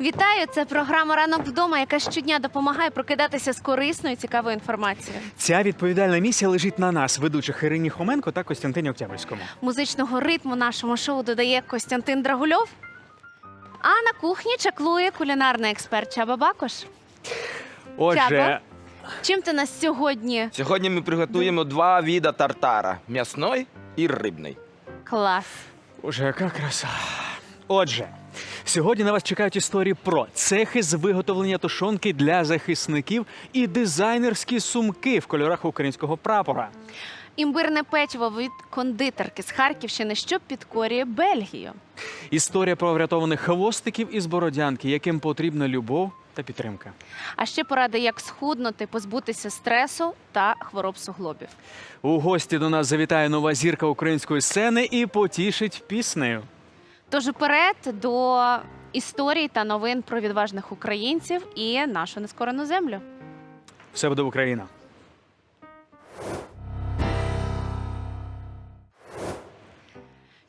Вітаю! Це програма Ранок вдома, яка щодня допомагає прокидатися з корисною і цікавою інформацією. Ця відповідальна місія лежить на нас, ведучих Ірині Хоменко та Костянтині Октябрьському. Музичного ритму нашому шоу додає Костянтин Драгульов. А на кухні чаклує кулінарний експерт Чаба Бакош. Отже, Чабо? Чим ти нас сьогодні Сьогодні ми приготуємо два вида тартара: м'ясний і рибний. клас? Боже, яка краса. Отже, сьогодні на вас чекають історії про цехи з виготовлення тушонки для захисників і дизайнерські сумки в кольорах українського прапора. Імбирне печиво від кондитерки з Харківщини, що підкорює Бельгію. Історія про врятованих хвостиків із бородянки, яким потрібна любов та підтримка. А ще поради, як схуднути, позбутися стресу та хвороб суглобів. У гості до нас завітає нова зірка української сцени і потішить піснею. Тож уперед до історій та новин про відважних українців і нашу нескорену землю. Все буде Україна.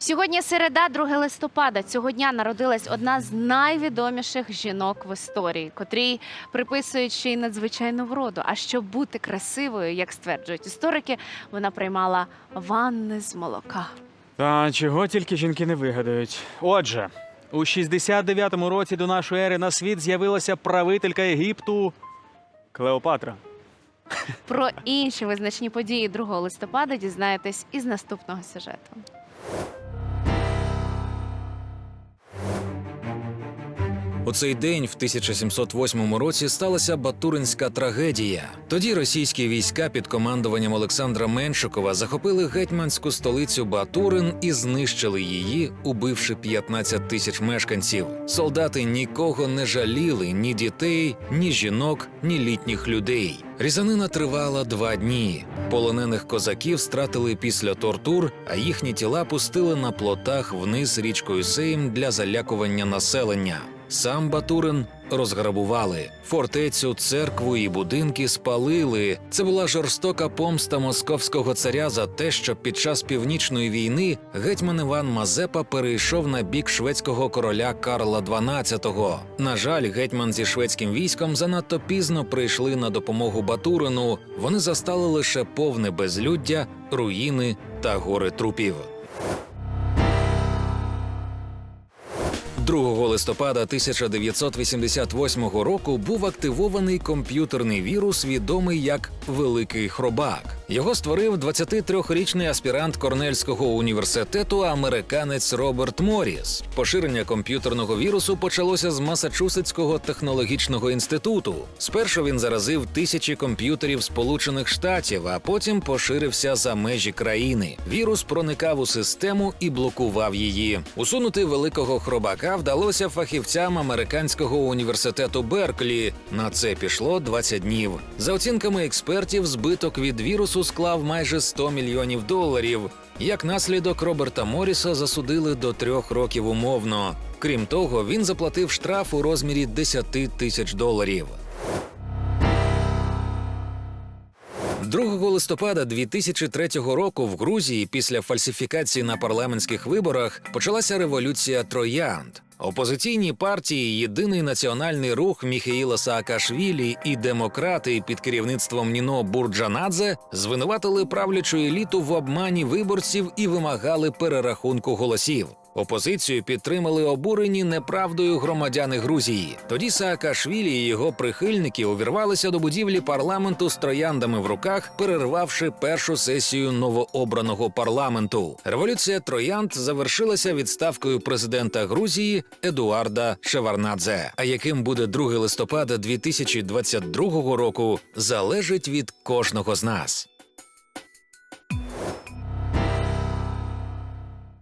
Сьогодні середа, 2 листопада. Цього дня народилась одна з найвідоміших жінок в історії, котрій приписують ще й надзвичайну вроду. А щоб бути красивою, як стверджують історики, вона приймала ванни з молока. Та чого тільки жінки не вигадають. Отже, у 69-му році до нашої ери на світ з'явилася правителька Єгипту Клеопатра. Про інші визначні події 2 листопада дізнаєтесь із наступного сюжету. У цей день, в 1708 році, сталася Батуринська трагедія. Тоді російські війська під командуванням Олександра Меншикова захопили гетьманську столицю Батурин і знищили її, убивши 15 тисяч мешканців. Солдати нікого не жаліли ні дітей, ні жінок, ні літніх людей. Різанина тривала два дні. Полонених козаків стратили після тортур, а їхні тіла пустили на плотах вниз річкою Сейм для залякування населення. Сам Батурин розграбували фортецю, церкву і будинки спалили. Це була жорстока помста московського царя за те, що під час північної війни гетьман Іван Мазепа перейшов на бік шведського короля Карла XII. На жаль, гетьман зі шведським військом занадто пізно прийшли на допомогу Батурину. Вони застали лише повне безлюддя, руїни та гори трупів. 2 листопада 1988 року був активований комп'ютерний вірус, відомий як Великий Хробак. Його створив 23-річний аспірант Корнельського університету, американець Роберт Моріс. Поширення комп'ютерного вірусу почалося з Масачусетського технологічного інституту. Спершу він заразив тисячі комп'ютерів Сполучених Штатів, а потім поширився за межі країни. Вірус проникав у систему і блокував її. Усунути великого хробака вдалося фахівцям американського університету Берклі. На це пішло 20 днів. За оцінками експертів, збиток від вірусу склав майже 100 мільйонів доларів. Як наслідок Роберта Моріса засудили до трьох років умовно. Крім того, він заплатив штраф у розмірі 10 тисяч доларів. 2 листопада 2003 року в Грузії після фальсифікації на парламентських виборах почалася революція троянд. Опозиційні партії Єдиний національний рух Міхаїла Саакашвілі і демократи під керівництвом Ніно Бурджанадзе звинуватили правлячу еліту в обмані виборців і вимагали перерахунку голосів. Опозицію підтримали обурені неправдою громадяни Грузії. Тоді Саакашвілі і його прихильники увірвалися до будівлі парламенту з трояндами в руках, перервавши першу сесію новообраного парламенту. Революція троянд завершилася відставкою президента Грузії Едуарда Шеварнадзе. А яким буде 2 листопада 2022 року, залежить від кожного з нас.